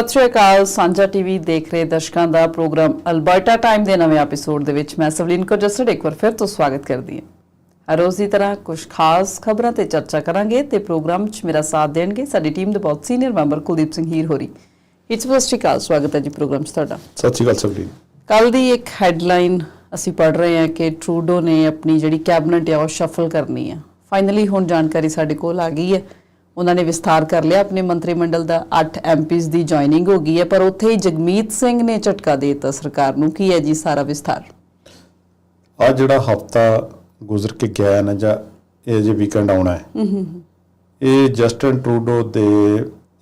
ਸਤਿ ਸ਼੍ਰੀ ਅਕਾਲ ਸਾਂਝਾ ਟੀਵੀ ਦੇਖ ਰਹੇ ਦਰਸ਼ਕਾਂ ਦਾ ਪ੍ਰੋਗਰਾਮ ਅਲਬਰਟਾ ਟਾਈਮ ਦੇ ਨਵੇਂ ਐਪੀਸੋਡ ਦੇ ਵਿੱਚ ਮੈਂ ਸਵਲੀਨ ਕੋ ਜਸੜ ਇੱਕ ਵਾਰ ਫਿਰ ਤੋਂ ਸਵਾਗਤ ਕਰਦੀ ਹਾਂ। ਹਰ ਰੋਜ਼ ਦੀ ਤਰ੍ਹਾਂ ਕੁਝ ਖਾਸ ਖਬਰਾਂ ਤੇ ਚਰਚਾ ਕਰਾਂਗੇ ਤੇ ਪ੍ਰੋਗਰਾਮ 'ਚ ਮੇਰਾ ਸਾਥ ਦੇਣਗੇ ਸਾਡੀ ਟੀਮ ਦੇ ਬਹੁਤ ਸੀਨੀਅਰ ਮੈਂਬਰ ਕੁਲਦੀਪ ਸਿੰਘ ਹੀਰ ਹੋਰੀ ਇਟਸ ਸਤਿ ਸ਼੍ਰੀ ਅਕਾਲ ਸਵਾਗਤ ਹੈ ਜੀ ਪ੍ਰੋਗਰਾਮ 'ਚ ਤੁਹਾਡਾ। ਸਤਿ ਸ਼੍ਰੀ ਅਕਾਲ ਜੀ ਕੱਲ ਦੀ ਇੱਕ ਹੈਡਲਾਈਨ ਅਸੀਂ ਪੜ੍ਹ ਰਹੇ ਹਾਂ ਕਿ ਟਰੂਡੋ ਨੇ ਆਪਣੀ ਜਿਹੜੀ ਕੈਬਨਿਟ ਹੈ ਉਹ ਸ਼ਫਲ ਕਰਨੀ ਹੈ। ਫਾਈਨਲੀ ਹੁਣ ਜਾਣਕਾਰੀ ਸਾਡੇ ਕੋਲ ਆ ਗਈ ਹੈ। ਉਹਨਾਂ ਨੇ ਵਿਸਥਾਰ ਕਰ ਲਿਆ। ਆਪਣੇ ਮੰਤਰੀ ਮੰਡਲ ਦਾ 8 ਐਮਪੀਜ਼ ਦੀ ਜੁਆਇਨਿੰਗ ਹੋ ਗਈ ਹੈ ਪਰ ਉੱਥੇ ਹੀ ਜਗਮੀਤ ਸਿੰਘ ਨੇ ਝਟਕਾ ਦੇ ਦਿੱਤਾ ਸਰਕਾਰ ਨੂੰ। ਕੀ ਹੈ ਜੀ ਸਾਰਾ ਵਿਸਥਾਰ? ਆ ਜਿਹੜਾ ਹਫਤਾ ਗੁਜ਼ਰ ਕੇ ਗਿਆ ਹੈ ਨਾ ਜਾਂ ਇਹ ਜੇ ਵੀਕਐਂਡ ਆਉਣਾ ਹੈ। ਇਹ ਜਸਟਨ ਟਰੂਡੋ ਦੇ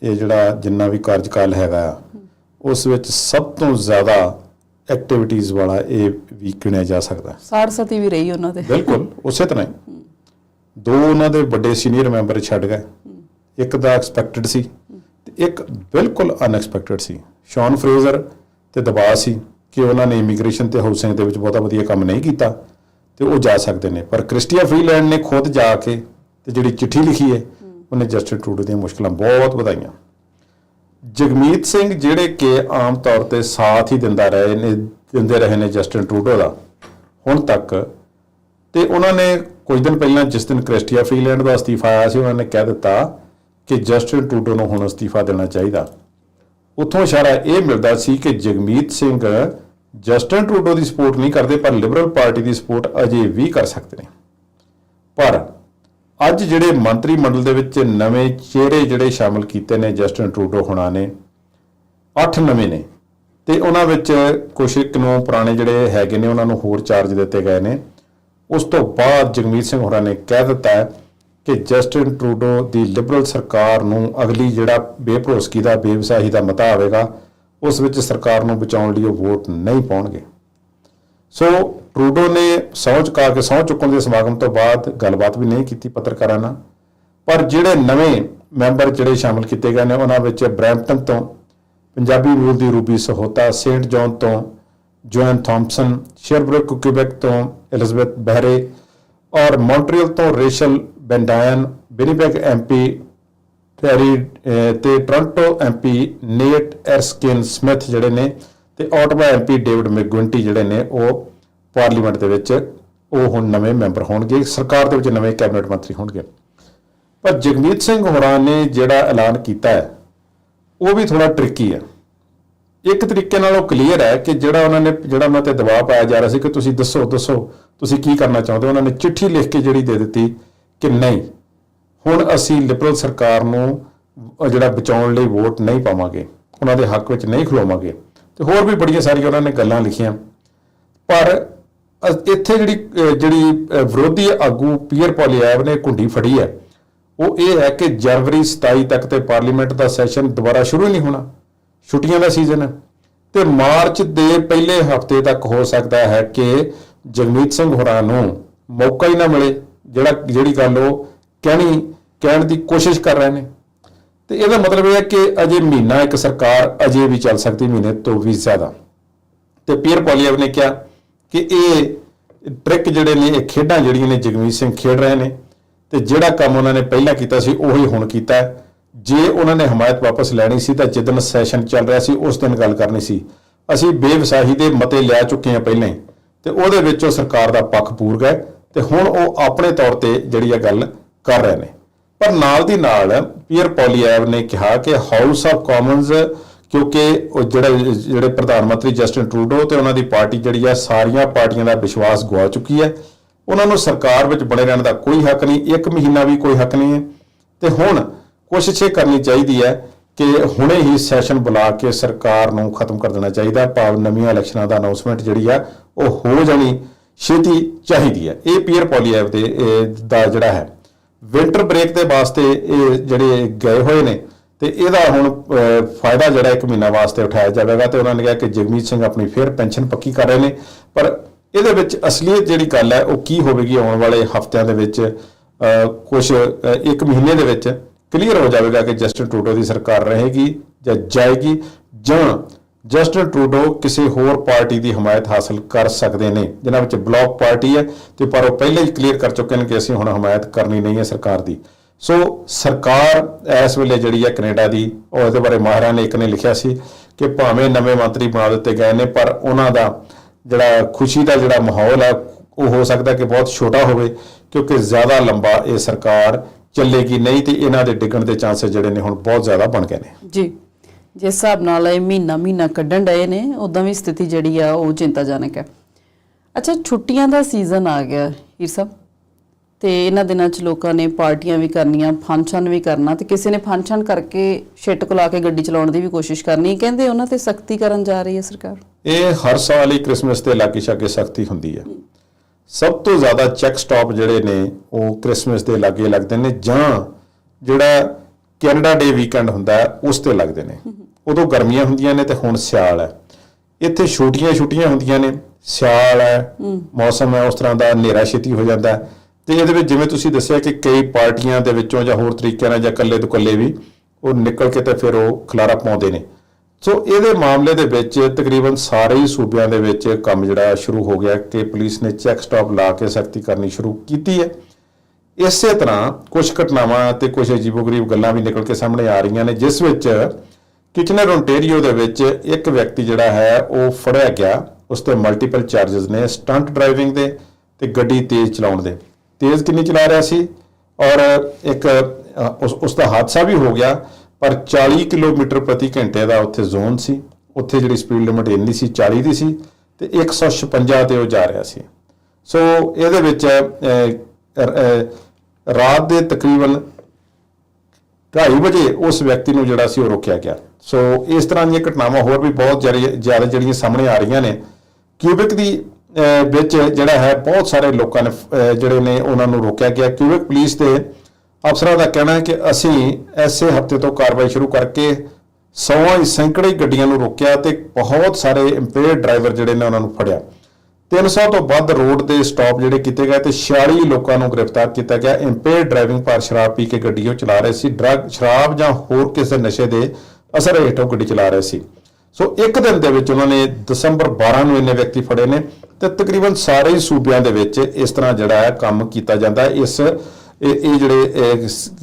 ਇਹ ਜਿਹੜਾ ਜਿੰਨਾ ਵੀ ਕਾਰਜਕਾਲ ਹੈਗਾ ਆ, ਉਸ ਵਿੱਚ ਸਭ ਤੋਂ ਜ਼ਿਆਦਾ ਐਕਟੀਵਿਟੀਜ਼ ਵਾਲਾ ਇਹ ਵੀਕ ਗਿਣਿਆ ਜਾ ਸਕਦਾ ਹੈ। ਸਾੜ ਸਤੀ ਵੀ ਰਹੀ ਉਹਨਾਂ ਦੇ। ਬਿਲਕੁਲ ਉਸੇ ਤਰ੍ਹਾਂ ਦੋ ਉਹਨਾਂ ਦੇ ਵੱਡੇ ਸੀਨੀਅਰ ਮੈਂਬਰ ਛੱਡ ਗਏ। ਇੱਕ ਦਾ ਐਕਸਪੈਕਟਡ ਸੀ ਤੇ ਇੱਕ ਬਿਲਕੁਲ ਅਨਐਕਸਪੈਕਟਡ ਸੀ। ਸ਼ੌਨ ਫਰੇਜ਼ਰ ਤੇ ਦਬਾਅ ਸੀ ਕਿ ਉਹਨਾਂ ਨੇ ਇਮੀਗ੍ਰੇਸ਼ਨ ਤੇ ਹਾਊਸਿੰਗ ਦੇ ਵਿੱਚ ਬਹੁਤਾ ਵਧੀਆ ਕੰਮ ਨਹੀਂ ਕੀਤਾ ਤੇ ਉਹ ਜਾ ਸਕਦੇ ਨੇ। ਪਰ ਕ੍ਰਿਸਟੀਆ ਫਰੀਲੈਂਡ ਨੇ ਖੁਦ ਜਾ ਕੇ ਤੇ ਜਿਹੜੀ ਚਿੱਠੀ ਲਿਖੀ ਹੈ, ਉਹਨੇ ਜਸਟਿਨ ਟਰੂਡੋ ਦੀਆਂ ਮੁਸ਼ਕਲਾਂ ਬਹੁਤ ਵਧਾਈਆਂ। ਜਗਮੀਤ ਸਿੰਘ ਜਿਹੜੇ ਕਿ ਆਮ ਤੌਰ ਤੇ ਸਾਥ ਹੀ ਦਿੰਦਾ ਰਹੇ ਨੇ, ਦਿੰਦੇ ਰਹੇ ਨੇ ਜਸਟਿਨ ਟਰੂਡੋ ਦਾ, ਹੁਣ ਤੱਕ ਤੇ ਉਹਨਾਂ ਨੇ ਕੁਝ ਦਿਨ ਪਹਿਲਾਂ ਜਿਸ ਦਿਨ ਕ੍ਰਿਸਟੀਆ ਫਰੀਲੈਂਡ ਦਾ ਅਸਤੀਫਾ ਆਇਆ ਸੀ, ਉਹਨਾਂ ਨੇ ਕਹਿ ਦਿੱਤਾ ਕਿ ਜਸਟਿਨ ਟੂਡੋ ਨੂੰ ਹੁਣ ਅਸਤੀਫਾ ਦੇਣਾ ਚਾਹੀਦਾ। ਉੱਥੋਂ ਇਸ਼ਾਰਾ ਇਹ ਮਿਲਦਾ ਸੀ ਕਿ ਜਗਮੀਤ ਸਿੰਘ ਜਸਟਿਨ ਟੂਡੋ ਦੀ ਸਪੋਰਟ ਨਹੀਂ ਕਰਦੇ, ਪਰ ਲਿਬਰਲ ਪਾਰਟੀ ਦੀ ਸਪੋਰਟ ਅਜੇ ਵੀ ਕਰ ਸਕਦੇ ਨੇ। ਪਰ ਅੱਜ ਜਿਹੜੇ ਮੰਤਰੀ ਮੰਡਲ ਦੇ ਵਿੱਚ ਨਵੇਂ ਚਿਹਰੇ ਜਿਹੜੇ ਸ਼ਾਮਲ ਕੀਤੇ ਨੇ ਜਸਟਿਨ ਟਰੂਡੋ ਹੁਣਾਂ ਨੇ 8 ਨਵੇਂ ਨੇ, ਤੇ ਉਹਨਾਂ ਵਿੱਚ ਕੁਝ ਇੱਕ ਨੂੰ ਪੁਰਾਣੇ ਜਿਹੜੇ ਹੈਗੇ ਨੇ, ਉਹਨਾਂ ਨੂੰ ਹੋਰ ਚਾਰਜ ਦਿੱਤੇ ਗਏ ਨੇ। ਉਸ ਤੋਂ ਬਾਅਦ ਜਗਮੀਤ ਸਿੰਘ ਹੋਰਾਂ ਨੇ ਕਹਿ ਦਿੱਤਾ ਕਿ ਜਸਟਿਨ ਟਰੂਡੋ ਦੀ ਲਿਬਰਲ ਸਰਕਾਰ ਨੂੰ ਅਗਲੀ ਜਿਹੜਾ ਬੇਭਰੋਸਗੀ ਦਾ, ਬੇਵਸਾਹੀ ਦਾ ਮਤਾ ਆਵੇਗਾ, ਉਸ ਵਿੱਚ ਸਰਕਾਰ ਨੂੰ ਬਚਾਉਣ ਲਈ ਉਹ ਵੋਟ ਨਹੀਂ ਪਾਉਣਗੇ। ਸੋ ਟਰੂਡੋ ਨੇ ਸਹੁੰ ਚੁਕਾ ਕੇ, ਸਹੁੰ ਚੁੱਕਣ ਦੇ ਸਮਾਗਮ ਤੋਂ ਬਾਅਦ ਗੱਲਬਾਤ ਵੀ ਨਹੀਂ ਕੀਤੀ ਪੱਤਰਕਾਰਾਂ ਨਾਲ, ਪਰ ਜਿਹੜੇ ਨਵੇਂ ਮੈਂਬਰ ਜਿਹੜੇ ਸ਼ਾਮਲ ਕੀਤੇ ਗਏ ਨੇ, ਉਹਨਾਂ ਵਿੱਚ ਬ੍ਰੈਂਪਟਨ ਤੋਂ ਪੰਜਾਬੀ ਮੂਲ ਦੀ ਰੂਬੀ ਸਹੋਤਾ ਸੇਂਟ ਜੌਨ ਤੋਂ ਜੋਨ ਥਾਮਸਨ ਸ਼ੇਰਬਰਗ ਕੁਕੇਬੈਕ ਤੋਂ ਐਲਿਜ਼ਬeth ਬਹਿਰੇ ਔਰ ਮੌਂਟਰੀਅਲ ਤੋਂ ਰੇਸ਼ਲ ਬੈਂਡਾਇਨ ਵਿਨੀਪੈਗ ਐਮਪੀ ਟੈਰੀ ਅਹ, ਤੇ Toronto MP Nate Erskine Smith ਜਿਹੜੇ ਨੇ ਤੇ ਆਟਵਾ ਐਮਪੀ ਡੇਵਿਡ ਮੈਗੁਇੰਟੀ ਜਿਹੜੇ ਨੇ ਉਹ ਪਾਰਲੀਮੈਂਟ ਦੇ ਵਿੱਚ ਉਹ ਹੁਣ ਨਵੇਂ ਮੈਂਬਰ ਹੋਣਗੇ। ਸਰਕਾਰ ਦੇ ਵਿੱਚ ਨਵੇਂ ਕੈਬਨਿਟ ਮੰਤਰੀ ਹੋਣਗੇ। ਪਰ ਜਗਮੀਤ ਸਿੰਘ ਹੋਰਾਂ ਨੇ ਜਿਹੜਾ ਐਲਾਨ ਕੀਤਾ ਹੈ ਉਹ ਵੀ ਥੋੜਾ ਟ੍ਰਿਕੀ ਹੈ। ਇੱਕ ਤਰੀਕੇ ਨਾਲ ਉਹ ਕਲੀਅਰ ਹੈ ਕਿ ਜਿਹੜਾ ਉਹਨਾਂ ਨੇ ਜਿਹੜਾ ਉਹਨਾਂ ਤੇ ਦਬਾਅ ਪਾਇਆ ਜਾ ਰਿਹਾ ਸੀ ਕਿ ਤੁਸੀਂ ਦੱਸੋ ਦੱਸੋ ਤੁਸੀਂ ਕੀ ਕਰਨਾ ਚਾਹੁੰਦੇ ਹੋ? ਉਹਨਾਂ ਨੇ ਚਿੱਠੀ ਲਿਖ ਕੇ ਜਿਹੜੀ ਦੇ ਦਿੱਤੀ ਕਿ ਨਹੀਂ? ਹੁਣ ਅਸੀਂ ਲਿਬਰਲ ਸਰਕਾਰ ਨੂੰ ਜਿਹੜਾ ਬਚਾਉਣ ਲਈ ਵੋਟ ਨਹੀਂ ਪਾਵਾਂਗੇ, ਉਹਨਾਂ ਦੇ ਹੱਕ ਵਿੱਚ ਨਹੀਂ ਖਲੋਵਾਂਗੇ। ਤੇ ਹੋਰ ਵੀ ਬੜੀਆਂ ਸਾਰੀਆਂ ਉਹਨਾਂ ਨੇ ਗੱਲਾਂ ਲਿਖੀਆਂ। ਪਰ ਇੱਥੇ ਜਿਹੜੀ ਜਿਹੜੀ ਵਿਰੋਧੀ ਆਗੂ ਪੀਅਰ ਪੋਲੀਐਵ ਨੇ ਕੁੰਡੀ ਫੜੀ ਹੈ, ਉਹ ਇਹ ਹੈ ਕਿ ਜਨਵਰੀ 27 ਤੱਕ ਤੇ ਪਾਰਲੀਮੈਂਟ ਦਾ ਸੈਸ਼ਨ ਦੁਬਾਰਾ ਸ਼ੁਰੂ ਹੀ ਨਹੀਂ ਹੋਣਾ। ਛੁੱਟੀਆਂ ਦਾ ਸੀਜ਼ਨ ਹੈ। ਤੇ ਮਾਰਚ ਦੇ ਪਹਿਲੇ ਹਫ਼ਤੇ ਤੱਕ ਹੋ ਸਕਦਾ ਹੈ ਕਿ ਜਗਮੀਤ ਸਿੰਘ ਹੋਰਾਂ ਨੂੰ ਮੌਕਾ ਹੀ ਨਾ ਮਿਲੇ। ਜਿਹੜਾ, ਜਿਹੜੀ ਗੱਲ ਉਹ ਕਹਿਣੀ, ਕਹਿਣ ਦੀ ਕੋਸ਼ਿਸ਼ ਕਰ ਰਹੇ ਨੇ। ਤੇ ਇਹਦਾ ਮਤਲਬ ਇਹ ਹੈ ਕਿ ਅਜੇ ਮਹੀਨਾ ਇੱਕ ਸਰਕਾਰ ਅਜੇ ਵੀ ਚੱਲ ਸਕਦੀ ਮਹੀਨੇ ਤੋਂ ਵੀ ਜ਼ਿਆਦਾ। ਤੇ ਪੀਅਰ ਪੋਲੀਐਵ ਨੇ ਕਿਹਾ ਕਿ ਇਹ ਟ੍ਰਿਕ ਜਿਹੜੇ ਨੇ, ਇਹ ਖੇਡਾਂ ਜਿਹੜੀਆਂ ਨੇ ਜਗਮੀਤ ਸਿੰਘ ਖੇਡ ਰਹੇ ਨੇ, ਤੇ ਜਿਹੜਾ ਕੰਮ ਉਹਨਾਂ ਨੇ ਪਹਿਲਾਂ ਕੀਤਾ ਸੀ, ਉਹੀ ਹੁਣ ਕੀਤਾ ਜੇ ਉਹਨਾਂ ਨੇ ਹਮਾਇਤ ਵਾਪਸ ਲੈਣੀ ਸੀ, ਤਾਂ ਜਿੱਦਨ ਸੈਸ਼ਨ ਚੱਲ ਰਿਹਾ ਸੀ, ਉਸ ਦਿਨ ਗੱਲ ਕਰਨੀ ਸੀ। ਅਸੀਂ ਬੇਵਸਾਹੀ ਦੇ ਮਤੇ ਲਿਆ ਚੁੱਕੇ ਹਾਂ ਪਹਿਲਾਂ ਹੀ ਤੇ ਉਹਦੇ ਵਿੱਚ ਉਹ ਸਰਕਾਰ ਦਾ ਪੱਖ ਪੂਰ ਗਏ ਤੇ ਹੁਣ ਉਹ ਆਪਣੇ ਤੌਰ ਤੇ ਜਿਹੜੀ ਇਹ ਗੱਲ ਕਰ ਰਹੇ ਨੇ। ਪਰ ਨਾਲ ਦੀ ਨਾਲ ਪੀਅਰ ਪੋਲੀਐਵ ਨੇ ਕਿਹਾ ਕਿ ਹਾਊਸ ਆਫ ਕਾਮਨਸ ਕਿਉਂਕਿ ਉਹ ਜਿਹੜੇ ਜਿਹੜੇ ਪ੍ਰਧਾਨ ਮੰਤਰੀ ਜਸਟਿਨ ਟਰੂਡੋ ਤੇ ਉਹਨਾਂ ਦੀ ਪਾਰਟੀ ਜਿਹੜੀ ਆ, ਸਾਰੀਆਂ ਪਾਰਟੀਆਂ ਦਾ ਵਿਸ਼ਵਾਸ ਗਵਾ ਚੁੱਕੀ ਹੈ। ਉਹਨਾਂ ਨੂੰ ਸਰਕਾਰ ਵਿੱਚ ਬਣੇ ਰਹਿਣ ਦਾ ਕੋਈ ਹੱਕ ਨਹੀਂ, ਇੱਕ ਮਹੀਨਾ ਵੀ ਕੋਈ ਹੱਕ ਨਹੀਂ ਹੈ। ਤੇ ਹੁਣ ਕੋਸ਼ਿਸ਼ ਇਹ ਕਰਨੀ ਚਾਹੀਦੀ ਹੈ ਕਿ ਹੁਣੇ ਹੀ ਸੈਸ਼ਨ ਬੁਲਾ ਕੇ ਸਰਕਾਰ ਨੂੰ ਖਤਮ ਕਰ ਦੇਣਾ ਚਾਹੀਦਾ। ਭਾਵ ਨਵੀਆਂ ਇਲੈਕਸ਼ਨਾਂ ਦਾ ਅਨਾਉਂਸਮੈਂਟ ਜਿਹੜੀ ਆ, ਉਹ ਹੋ ਜਾਣੀ। ਛੇਤੀ ਚਾਹੀਦੀ ਹੈ। ਇਹ ਪੀਅਰ ਪੋਲੀਐਵ ਦੇ, ਇਹ ਦਾ ਜਿਹੜਾ ਹੈ ਵਿੰਟਰ ਬ੍ਰੇਕ ਦੇ ਵਾਸਤੇ ਇਹ ਜਿਹੜੇ ਗਏ ਹੋਏ ਨੇ ਤੇ ਇਹਦਾ ਹੁਣ ਫਾਇਦਾ ਜਿਹੜਾ ਇੱਕ ਮਹੀਨਾ ਵਾਸਤੇ ਉਠਾਇਆ ਜਾਵੇਗਾ ਤੇ ਉਹਨਾਂ ਨੇ ਕਿਹਾ ਕਿ ਜਗਮੀਤ ਸਿੰਘ ਆਪਣੀ ਫੇਰ ਪੈਨਸ਼ਨ ਪੱਕੀ ਕਰ ਰਹੇ ਨੇ। ਪਰ ਇਹਦੇ ਵਿੱਚ ਅਸਲੀਅਤ ਜਿਹੜੀ ਗੱਲ ਹੈ, ਉਹ ਕੀ ਹੋਵੇਗੀ ਆਉਣ ਵਾਲੇ ਹਫ਼ਤਿਆਂ ਦੇ ਵਿੱਚ? ਕੁਝ ਇੱਕ ਮਹੀਨੇ ਦੇ ਵਿੱਚ ਕਲੀਅਰ ਹੋ ਜਾਵੇਗਾ ਕਿ ਜਸਟਿਨ ਟਰੂਡੋ ਦੀ ਸਰਕਾਰ ਰਹੇਗੀ ਜਾਂ ਜਾਏਗੀ ਜਾਂ ਜਸਟਿਨ ਟਰੂਡੋ ਕਿਸੇ ਹੋਰ ਪਾਰਟੀ ਦੀ ਹਮਾਇਤ ਹਾਸਲ ਕਰ ਸਕਦੇ ਨੇ, ਜਿਨ੍ਹਾਂ ਵਿੱਚ ਬਲੌਕ ਪਾਰਟੀ ਹੈ, ਤੇ ਪਰ ਉਹ ਪਹਿਲਾਂ ਹੀ ਕਲੀਅਰ ਕਰ ਚੁੱਕੇ ਨੇ ਕਿ ਅਸੀਂ ਹੁਣ ਹਮਾਇਤ ਕਰਨੀ ਨਹੀਂ ਹੈ ਸਰਕਾਰ ਦੀ। ਸੋ ਸਰਕਾਰ ਇਸ ਵੇਲੇ ਜਿਹੜੀ ਹੈ ਕੈਨੇਡਾ ਦੀ, ਉਹ ਇਹਦੇ ਬਾਰੇ ਮਾਹਰਾਂ ਨੇ ਇੱਕ ਨੇ ਲਿਖਿਆ ਸੀ ਕਿ ਭਾਵੇਂ ਨਵੇਂ ਮੰਤਰੀ ਬਣਾ ਦਿੱਤੇ ਗਏ ਨੇ, ਪਰ ਉਹਨਾਂ ਦਾ ਜਿਹੜਾ ਖੁਸ਼ੀ ਦਾ ਜਿਹੜਾ ਮਾਹੌਲ ਹੈ, ਉਹ ਹੋ ਸਕਦਾ ਕਿ ਬਹੁਤ ਛੋਟਾ ਹੋਵੇ, ਕਿਉਂਕਿ ਜ਼ਿਆਦਾ ਲੰਬਾ ਇਹ ਸਰਕਾਰ ਚੱਲੇਗੀ ਨਹੀਂ, ਤੇ ਇਹਨਾਂ ਦੇ ਡਿੱਗਣ ਦੇ ਚਾਂਸਸ ਜਿਹੜੇ ਨੇ ਹੁਣ ਬਹੁਤ ਜ਼ਿਆਦਾ ਬਣ ਗਏ ਨੇ। ਜੀ। ਜਿਸ ਹਿਸਾਬ ਨਾਲ ਇਹ ਮਹੀਨਾ ਮਹੀਨਾ ਕੱਢਣ ਡਏ ਨੇ ਉਦਾਂ ਵੀ ਸਥਿਤੀ ਜਿਹੜੀ ਆ, ਉਹ ਚਿੰਤਾਜਨਕ ਹੈ। ਅੱਛਾ, ਛੁੱਟੀਆਂ ਦਾ ਸੀਜ਼ਨ ਆ ਗਿਆ, ਹੀਰ ਸਾਹਿਬ। ਤੇ ਇਹਨਾਂ ਦਿਨਾਂ 'ਚ ਲੋਕਾਂ ਨੇ ਪਾਰਟੀਆਂ ਵੀ ਕਰਨੀਆਂ, ਫੰਕਸ਼ਨ ਵੀ ਕਰਨਾ, ਤੇ ਕਿਸੇ ਨੇ ਫੰਕਸ਼ਨ ਕਰਕੇ ਛਿੱਟ ਕੋਲਾ ਕੇ ਗੱਡੀ ਚਲਾਉਣ ਦੀ ਵੀ ਕੋਸ਼ਿਸ਼ ਕਰਨੀ, ਕਹਿੰਦੇ ਉਹਨਾਂ ਤੇ ਸਖਤੀ ਕਰਨ ਜਾ ਰਹੀ ਹੈ ਸਰਕਾਰ। ਇਹ ਹਰ ਸਾਲ ਹੀ ਕ੍ਰਿਸਮਸ ਤੇ ਲਾਗੇ ਛਾਗੇ ਸਖਤੀ ਹੁੰਦੀ ਹੈ। ਸਭ ਤੋਂ ਜ਼ਿਆਦਾ ਚੈੱਕ ਸਟਾਪ ਜਿਹੜੇ ਨੇ, ਉਹ ਕ੍ਰਿਸਮਸ ਦੇ ਲਾਗੇ ਲੱਗਦੇ ਨੇ, ਜਾਂ ਜਿਹੜਾ ਕੈਨੇਡਾ ਡੇ ਵੀਕਐਂਡ ਹੁੰਦਾ ਉਸ ਤੇ ਲੱਗਦੇ ਨੇ। ਉਦੋਂ ਗਰਮੀਆਂ ਹੁੰਦੀਆਂ ਨੇ ਤੇ ਹੁਣ ਸਿਆਲ ਹੈ। ਇੱਥੇ ਛੋਟੀਆਂ ਛੁੱਟੀਆਂ ਹੁੰਦੀਆਂ ਨੇ ਸਿਆਲ ਹੈ ਮੌਸਮ ਹੈ ਉਸ ਤਰ੍ਹਾਂ ਦਾ ਹਨੇਰਾ ਛੇਤੀ ਹੋ ਜਾਂਦਾ ਤੇ ਇਹਦੇ ਵਿੱਚ ਜਿਵੇਂ ਤੁਸੀਂ ਦੱਸਿਆ ਕਿ ਕਈ ਪਾਰਟੀਆਂ ਦੇ ਵਿੱਚੋਂ ਜਾਂ ਹੋਰ ਤਰੀਕਿਆਂ ਨਾਲ ਜਾਂ ਇਕੱਲੇ ਤੋਂ ਇਕੱਲੇ ਵੀ ਉਹ ਨਿਕਲ ਕੇ ਤੇ ਫਿਰ ਉਹ ਖਲਾਰਾ ਪਾਉਂਦੇ ਨੇ। ਸੋ ਇਹਦੇ ਮਾਮਲੇ ਦੇ ਵਿੱਚ ਤਕਰੀਬਨ ਸਾਰੇ ਹੀ ਸੂਬਿਆਂ ਦੇ ਵਿੱਚ ਕੰਮ ਜਿਹੜਾ ਸ਼ੁਰੂ ਹੋ ਗਿਆ ਕਿ ਪੁਲਿਸ ਨੇ ਚੈੱਕ ਸਟਾਪ ਲਾ ਕੇ ਸਖਤੀ ਕਰਨੀ ਸ਼ੁਰੂ ਕੀਤੀ ਹੈ। ਇਸੇ ਤਰ੍ਹਾਂ ਕੁਝ ਘਟਨਾਵਾਂ ਤੇ ਕੁਝ ਅਜੀਬੋ-ਗਰੀਬ ਗੱਲਾਂ ਵੀ ਨਿਕਲ ਕੇ ਸਾਹਮਣੇ ਆ ਰਹੀਆਂ ਨੇ ਜਿਸ ਵਿੱਚ ਕਿਚਨਰ ਓਨਟਾਰੀਓ ਦੇ ਵਿੱਚ ਇੱਕ ਵਿਅਕਤੀ ਜਿਹੜਾ ਹੈ ਉਹ ਫੜਿਆ ਗਿਆ। ਉਸ ਤੇ ਮਲਟੀਪਲ ਚਾਰजेस ਨੇ ਸਟੰਟ ਡਰਾਈਵਿੰਗ ਦੇ ਤੇ ਗੱਡੀ ਤੇਜ਼ ਚਲਾਉਣ ਦੇ। ਤੇਜ਼ ਕਿੰਨੀ ਚਲਾ ਰਿਹਾ ਸੀ? ਔਰ ਇੱਕ ਅ, ਉਸ ਉਸ ਦਾ ਹਾਦਸਾ ਵੀ ਹੋ ਗਿਆ ਪਰ 40 ਕਿਲੋਮੀਟਰ ਪ੍ਰਤੀ ਘੰਟੇ ਦਾ ਉੱਥੇ ਜ਼ੋਨ ਸੀ। ਉੱਥੇ ਜਿਹੜੀ ਸਪੀਡ ਲਿਮਟ ਇੰਨੀ ਸੀ 40 ਦੀ ਸੀ ਤੇ 156 ਤੇ ਉਹ ਜਾ ਰਿਹਾ ਸੀ। ਸੋ ਇਹਦੇ ਵਿੱਚ ਰਾਤ ਦੇ ਤਕਰੀਬਨ 2:30 ਵਜੇ ਉਸ ਵਿਅਕਤੀ ਨੂੰ ਜਿਹੜਾ ਸੀ ਉਹ ਰੋਕਿਆ ਗਿਆ। ਸੋ ਇਸ ਤਰ੍ਹਾਂ ਦੀਆਂ ਘਟਨਾਵਾਂ ਹੋਰ ਵੀ ਬਹੁਤ ਜ਼ਿਆਦੀ- ਜ਼ਿਆਦਾ ਜਿਹੜੀਆਂ ਸਾਹਮਣੇ ਆ ਰਹੀਆਂ ਨੇ। ਕਿਊਬਿਕ ਦੀ ਵਿੱਚ ਜਿਹੜਾ ਹੈ ਬਹੁਤ ਸਾਰੇ ਲੋਕਾਂ ਨੇ ਜਿਹੜੇ ਨੇ ਉਹਨਾਂ ਨੂੰ ਰੋਕਿਆ ਗਿਆ। ਕਿਊਬਿਕ ਪੁਲਿਸ ਦੇ ਅਫਸਰਾਂ ਦਾ ਕਹਿਣਾ ਹੈ ਕਿ ਅਸੀਂ ਐਸੇ ਹਫ਼ਤੇ ਤੋਂ ਕਾਰਵਾਈ ਸ਼ੁਰੂ ਕਰਕੇ ਸੌਆਂ ਸੈਂਕੜੇ ਗੱਡੀਆਂ ਨੂੰ ਰੋਕਿਆ ਤੇ ਬਹੁਤ ਸਾਰੇ ਇੰਪੇਅਰ ਡਰਾਈਵਰ ਜਿਹੜੇ ਨੇ ਉਹਨਾਂ ਨੂੰ ਫੜਿਆ। 300 ਤੋਂ ਵੱਧ ਰੋਡ ਦੇ ਸਟਾਪ ਜਿਹੜੇ ਕੀਤੇ ਗਏ ਤੇ 46 ਲੋਕਾਂ ਨੂੰ ਗ੍ਰਿਫਤਾਰ ਕੀਤਾ ਗਿਆ। ਇੰਪੇਅਰ ਡਰਾਈਵਿੰਗ ਪਰ ਸ਼ਰਾਬ ਪੀ ਕੇ ਗੱਡੀ ਉਹ ਚਲਾ ਰਹੇ ਸੀ। ਡਰੱਗ, ਸ਼ਰਾਬ ਜਾਂ ਹੋਰ ਕਿਸੇ ਨਸ਼ੇ ਦੇ ਅਸਰ ਹੇਠੋਂ ਗੱਡੀ ਚਲਾ ਰਹੇ ਸੀ। ਸੋ ਇੱਕ ਦਿਨ ਦੇ ਵਿੱਚ ਉਹਨਾਂ ਨੇ ਦਸੰਬਰ 12 ਨੂੰ ਇੰਨੇ ਵਿਅਕਤੀ ਫੜੇ ਨੇ ਤੇ ਤਕਰੀਬਨ ਸਾਰੇ ਹੀ ਸੂਬਿਆਂ ਦੇ ਵਿੱਚ ਇਸ ਤਰ੍ਹਾਂ ਜਿਹੜਾ ਹੈ ਕੰਮ ਕੀਤਾ ਜਾਂਦਾ ਇਸ, ਇਹ ਜਿਹੜੇ,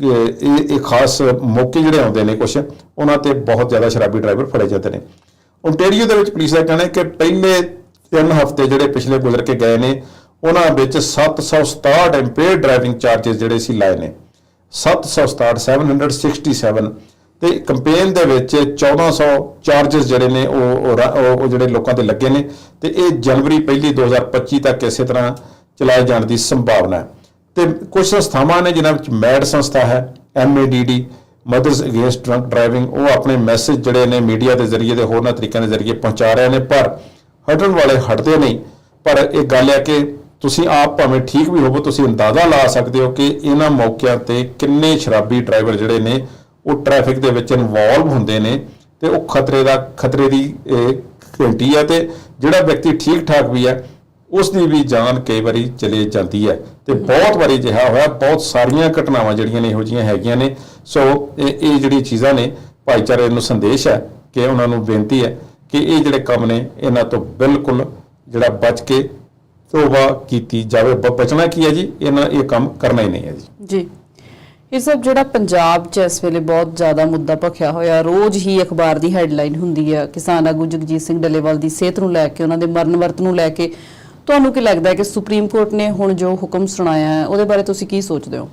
ਇਹ ਇਹ ਖਾਸ ਮੌਕੇ ਜਿਹੜੇ ਆਉਂਦੇ ਨੇ ਕੁਝ ਉਹਨਾਂ ਤੇ ਬਹੁਤ ਜ਼ਿਆਦਾ ਸ਼ਰਾਬੀ ਡਰਾਈਵਰ ਫੜੇ ਜਾਂਦੇ ਨੇ। ਓਨਟਾਰੀਓ ਦੇ ਵਿੱਚ ਪੁਲਿਸ ਦਾ ਕਹਿਣਾ ਹੈ ਕਿ ਪਹਿਲੇ ਤਿੰਨ ਹਫ਼ਤੇ ਜਿਹੜੇ ਪਿਛਲੇ ਗੁਜ਼ਰ ਕੇ ਗਏ ਨੇ, ਉਹਨਾਂ ਵਿੱਚ 767 ਐਮਪੇਅਰ ਡਰਾਈਵਿੰਗ ਚਾਰजेस ਜਿਹੜੇ ਸੀ ਲਾਏ ਨੇ। 767 767 ਤੇ ਕੰਪੇਨ ਦੇ ਵਿੱਚ 1400 ਚਾਰजेस ਜਿਹੜੇ ਨੇ, ਉਹ ਉਹ ਜਿਹੜੇ ਲੋਕਾਂ ਤੇ ਲੱਗੇ ਨੇ ਤੇ ਇਹ ਜਨਵਰੀ ਪਹਿਲੀ 2025 ਤੱਕ ਇਸੇ ਤਰ੍ਹਾਂ ਚਲਾਏ ਜਾਣ ਦੀ ਸੰਭਾਵਨਾ ਹੈ। ਤੇ ਕੁਝ ਸੰਸਥਾਵਾਂ ਨੇ, ਜਿਨ੍ਹਾਂ ਵਿੱਚ ਮੈਡ ਸੰਸਥਾ ਹੈ M A D D mothers against drunk driving ਉਹ ਆਪਣੇ ਮੈਸੇਜ ਜਿਹੜੇ ਨੇ ਮੀਡੀਆ ਦੇ ਜ਼ਰੀਏ ਤੇ ਹੋਰਨਾਂ ਤਰੀਕਿਆਂ ਦੇ ਜ਼ਰੀਏ ਪਹੁੰਚਾ ਰਹੇ ਨੇ, ਪਰ ਹਟਣ ਵਾਲੇ ਹਟਦੇ ਨਹੀਂ। ਪਰ ਇਹ ਗੱਲ ਹੈ ਕਿ ਤੁਸੀਂ ਆਪ ਭਾਵੇਂ ਠੀਕ ਵੀ ਹੋਵੋ, ਤੁਸੀਂ ਅੰਦਾਜ਼ਾ ਲਾ ਸਕਦੇ ਹੋ ਕਿ ਇਹਨਾਂ ਮੌਕਿਆਂ ਤੇ ਕਿੰਨੇ ਸ਼ਰਾਬੀ ਡਰਾਈਵਰ ਜਿਹੜੇ ਨੇ, ਉਹ ਟ੍ਰੈਫਿਕ ਦੇ ਵਿੱਚ ਇਨਵੋਲਵ ਹੁੰਦੇ ਨੇ ਤੇ ਉਹ ਖਤਰੇ ਦਾ, ਖਤਰੇ ਦੀ ਘੰਟੀ ਹੈ ਤੇ ਜਿਹੜਾ ਵਿਅਕਤੀ ਠੀਕ ਠਾਕ ਵੀ ਹੈ ਉਸ ਦੀ ਵੀ ਜਾਨ ਕਈ ਵਾਰੀ ਚਲੇ ਜਾਂਦੀ ਹੈ। ਤੇ ਬਹੁਤ ਵਾਰੀ ਜਿਹਾ ਹੋਇਆ, ਬਹੁਤ ਸਾਰੀਆਂ ਘਟਨਾਵਾਂ ਜਿਹੜੀਆਂ ਨੇ, ਇਹੋ ਜਿਹੀਆਂ ਹੈਗੀਆਂ ਨੇ। ਸੋ ਇਹ ਇਹ ਜਿਹੜੀ ਚੀਜ਼ਾਂ ਨੇ, ਭਾਈਚਾਰੇ ਨੂੰ ਸੰਦੇਸ਼ ਹੈ ਕਿ ਉਹਨਾਂ ਨੂੰ ਬੇਨਤੀ ਹੈ ਕਿ ਇਹ ਜਿਹੜੇ ਕੰਮ ਨੇ, ਇਹਨਾਂ ਤੋਂ ਬਿਲਕੁਲ ਜਿਹੜਾ ਬਚ ਕੇ ਤੋਬਾ ਕੀਤੀ ਜਾਵੇ। ਬਚਣਾ ਕੀ ਹੈ ਜੀ? ਇਹਨਾਂ, ਇਹ ਕੰਮ ਕਰਨਾ ਹੀ ਨਹੀਂ ਹੈ ਜੀ। ਜੀ। ਇਹ ਸਭ ਜਿਹੜਾ ਪੰਜਾਬ 'ਚ ਇਸ ਵੇਲੇ ਬਹੁਤ ਜ਼ਿਆਦਾ ਮੁੱਦਾ ਭਖਿਆ ਹੋਇਆ, ਰੋਜ਼ ਹੀ ਅਖਬਾਰ ਦੀ ਹੈਡਲਾਈਨ ਹੁੰਦੀ ਹੈ ਕਿਸਾਨ ਆਗੂ ਜਗਜੀਤ ਸਿੰਘ ਡੱਲੇਵਾਲ ਦੀ ਸਿਹਤ ਨੂੰ ਲੈ ਕੇ, ਉਹਨਾਂ ਦੇ ਮਰਨ ਵਰਤ ਨੂੰ ਲੈ ਕੇ। ਤੁਹਾਨੂੰ ਕੀ ਲੱਗਦਾ ਹੈ ਕਿ ਸੁਪਰੀਮ ਕੋਰਟ ਨੇ ਹੁਣ ਜੋ ਹੁਕਮ ਸੁਣਾਇਆ ਹੈ, ਉਹਦੇ ਬਾਰੇ ਤੁਸੀਂ ਕੀ ਸੋਚਦੇ ਹੋ?